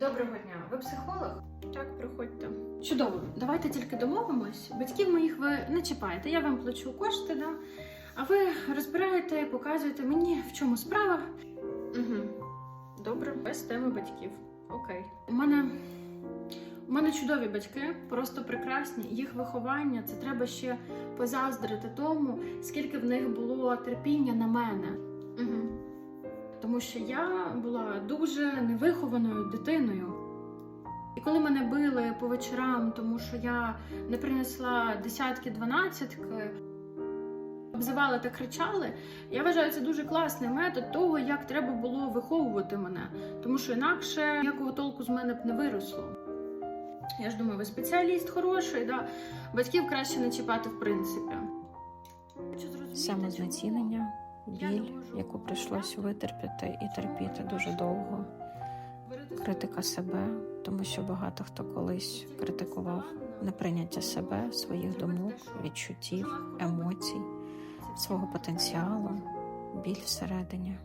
Доброго дня, ви психолог? Так, приходьте. Чудово, давайте тільки домовимось. Батьків моїх ви не чіпаєте. Я вам плачу кошти, да? а ви розбираєте і показуєте мені, в чому справа. Угу. Добре, без теми батьків. Окей. У мене. У мене чудові батьки, просто прекрасні. Їх виховання це треба ще позаздрити тому, скільки в них було терпіння на мене. Угу. Тому що я була дуже невихованою дитиною. І коли мене били по вечорам, тому що я не принесла десятки, дванадцятки, обзивали та кричали, я вважаю, це дуже класний метод того, як треба було виховувати мене. Тому що інакше ніякого толку з мене б не виросло. Я ж думаю, ви спеціаліст хороший, да? батьків краще не чіпати в принципі. Хочу біль, яку прийшлось витерпіти і терпіти дуже довго, критика себе, тому що багато хто колись критикував неприйняття себе, своїх думок, відчуттів, емоцій, свого потенціалу, біль всередині.